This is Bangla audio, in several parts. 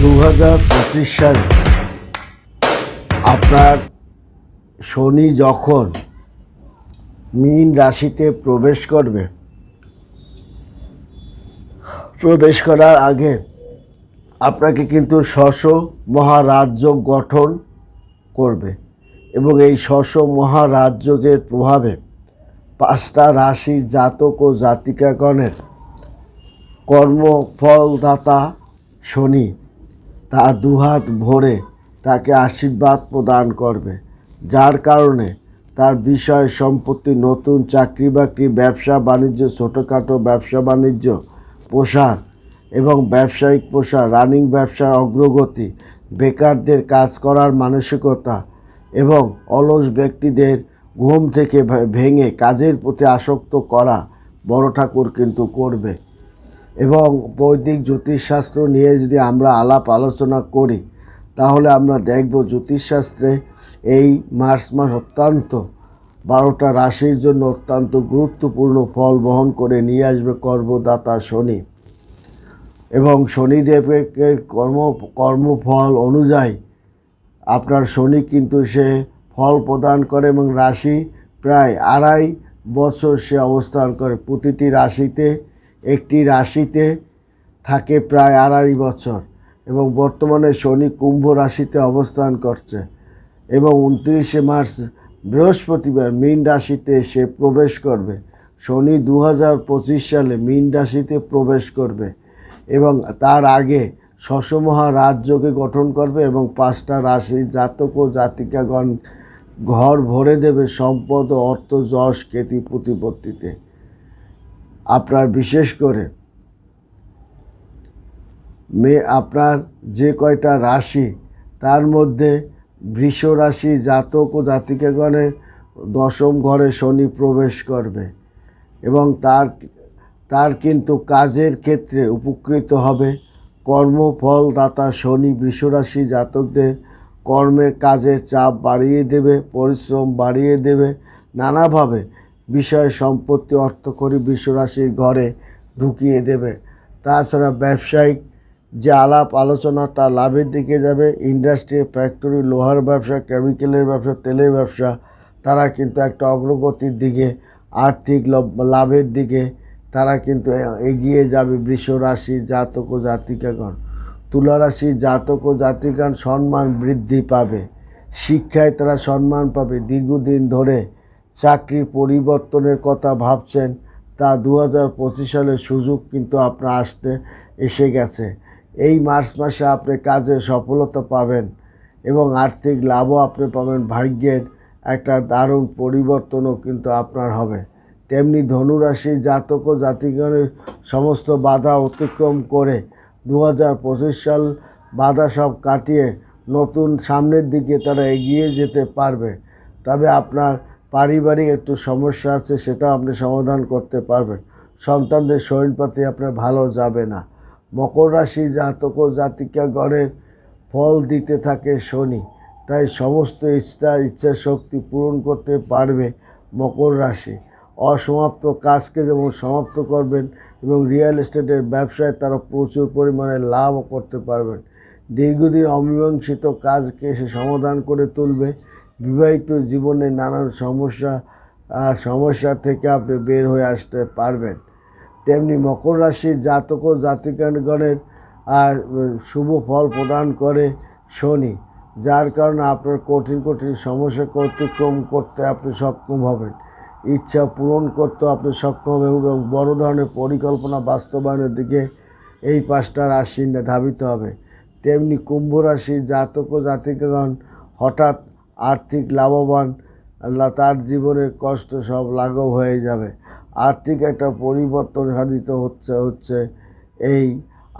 দু হাজার পঁচিশ সালে আপনার শনি যখন মীন রাশিতে প্রবেশ করবে, প্রবেশ করার আগে আপনাকে কিন্তু শশ মহারাজ্য গঠন করবে এবং এই শশ মহারাজ্যের প্রভাবে পাঁচটা রাশির জাতক ও জাতিকাগণের কর্মফলদাতা শনি তার দুহাত ভরে তাকে আশীর্বাদ প্রদান করবে, যার কারণে তার বিষয় সম্পত্তি, নতুন চাকরি বাকরি, ব্যবসা বাণিজ্য, ছোটোখাটো ব্যবসা বাণিজ্য, প্রসার এবং ব্যবসায়িক প্রসার, রানিং ব্যবসার অগ্রগতি, বেকারদের কাজ করার মানসিকতা এবং অলস ব্যক্তিদের ঘুম থেকে ভেঙে কাজের প্রতি আসক্ত করা বড় ঠাকুর কিন্তু করবে। এবং বৈদিক জ্যোতিষশাস্ত্র নিয়ে যদি আমরা আলাপ আলোচনা করি, তাহলে আমরা দেখব জ্যোতিষশাস্ত্রে এই মার্চ মাস অত্যন্ত, বারোটা রাশির জন্য অত্যন্ত গুরুত্বপূর্ণ ফল বহন করে নিয়ে আসবে কর্মদাতা শনি। এবং শনিদেবের কর্ম, কর্মফল অনুযায়ী আপনার শনি কিন্তু সে ফল প্রদান করে এবং রাশি প্রায় আড়াই বছর সে অবস্থান করে। প্রতিটি রাশিতে একটি রাশিতে থাকে প্রায় আড়াই বছর এবং বর্তমানে শনি কুম্ভ রাশিতে অবস্থান করছে এবং উনত্রিশে মার্চ বৃহস্পতিবার মীন রাশিতে সে প্রবেশ করবে। শনি দু হাজার পঁচিশ সালে মীন রাশিতে প্রবেশ করবে এবং তার আগে শশমহা রাজ্যকে গঠন করবে এবং পাঁচটা রাশি জাতক ও জাতিকাগণ ঘর ভরে দেবে সম্পদ ও অর্থ, যশ, খ্যাতি প্রতিপত্তিতে। আপনার, বিশেষ করে মে, আপনার যে কয়টা রাশি, তার মধ্যে বৃষ রাশি জাতক ও জাতিকাগণের দশম ঘরে শনি প্রবেশ করবে এবং তার তার কিন্তু কাজের ক্ষেত্রে উপকৃত হবে। কর্মফলদাতা শনি বৃষরাশি জাতকদের কর্মের কাজের চাপ বাড়িয়ে দেবে, পরিশ্রম বাড়িয়ে দেবে, নানাভাবে বিষয় সম্পত্তি অর্থকরী বিশ্বরাশির ঘরে ঢুকিয়ে দেবে। তাছাড়া ব্যবসায়িক যে আলাপ আলোচনা তা লাভের দিকে যাবে। ইন্ডাস্ট্রি, ফ্যাক্টরি, লোহার ব্যবসা, কেমিক্যালের ব্যবসা, তেলের ব্যবসা, তারা কিন্তু একটা অগ্রগতির দিকে, আর্থিক লভ- লাভের দিকে, তারা কিন্তু এগিয়ে যাবে বৃষ রাশি জাতক ও জাতিকাগণ। তুলারাশি জাতক ও জাতিকান সম্মান বৃদ্ধি পাবে। শিক্ষায় তারা সম্মান পাবে। দীর্ঘদিন ধরে চাকরির পরিবর্তনের কথা ভাবছেন, তা দু হাজার পঁচিশ সালের সুযোগ কিন্তু আপনার আসতে এসে গেছে। এই মার্চ মাসে আপনি কাজে সফলতা পাবেন এবং আর্থিক লাভও আপনি পাবেন, ভাগ্যের একটা দারুণ পরিবর্তনও কিন্তু আপনার হবে। তেমনি ধনুরাশি জাতক ও জাতিগণের সমস্ত বাধা অতিক্রম করে দু হাজার পঁচিশ সাল বাধা সব কাটিয়ে নতুন সামনের দিকে তারা এগিয়ে যেতে পারবে। তবে আপনার পারিবারিক একটু সমস্যা আছে, সেটাও আপনি সমাধান করতে পারবেন। সন্তানদের শরীরপাতি আপনার ভালো যাবে না। মকর রাশি জাতক ও জাতিকাগণের ফল দিতে থাকে শনি, তাই সমস্ত ইচ্ছা ইচ্ছা শক্তি পূরণ করতে পারবে মকর রাশি। অসমাপ্ত কাজকে যেমন সমাপ্ত করবেন এবং রিয়েল এস্টেটের ব্যবসায় তারা প্রচুর পরিমাণে লাভও করতে পারবেন। দীর্ঘদিন অমীমাংসিত কাজকে সে সমাধান করে তুলবে। বিবাহিত জীবনে নানান সমস্যা সমস্যা থেকে আপনি বের হয়ে আসতে পারবেন। তেমনি মকর রাশির জাতক ও জাতিকাগণের শুভ ফল প্রদান করে শনি, যার কারণে আপনার কঠিন কঠিন সমস্যাকে অতিক্রম করতে আপনি সক্ষম হবেন। ইচ্ছা পূরণ করতে আপনি সক্ষম হবেন এবং বড় ধরনের পরিকল্পনা বাস্তবায়নের দিকে এই পাঁচটা রাশি ধাবিত হবে। তেমনি কুম্ভ রাশির জাতক ও জাতিকাগণ হঠাৎ আর্থিক লাভবান, আল্লাহ তার জীবনের কষ্ট সব লাঘব হয়ে যাবে। আর্থিক একটা পরিবর্তন সাধিত হচ্ছে হচ্ছে এই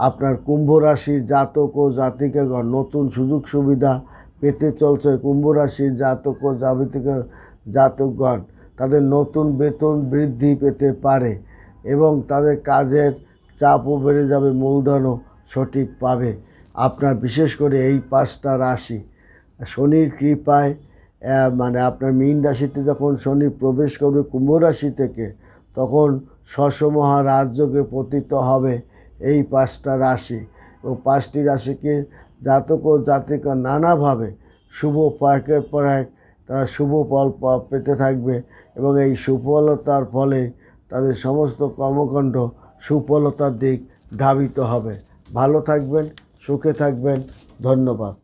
আপনার কুম্ভ রাশির জাতক ও জাতিকাগণ নতুন সুযোগ সুবিধা পেতে চলছে। কুম্ভ রাশির জাতক ও জাতিকা, জাতকগণ তাদের নতুন বেতন বৃদ্ধি পেতে পারে এবং তাদের কাজের চাপও বেড়ে যাবে, মূলধনও সঠিক পাবে। আপনার বিশেষ করে এই পাঁচটা রাশি শনির কৃপায় মানে আপনার মীন রাশিতে যখন শনি প্রবেশ করবে কুম্ভ রাশি থেকে, তখন শশমহা রাজযোগে পতিত হবে এই পাঁচটা রাশি। ও পাঁচটি রাশিকে জাতক ও জাতিকা নানাভাবে শুভ পাকের পর এক তারা শুভ ফল পেতে থাকবে এবং এই সুফলতার ফলে তাদের সমস্ত কর্মকাণ্ড সুফলতার দিক ধাবিত হবে। ভালো থাকবেন, সুখে থাকবেন। ধন্যবাদ।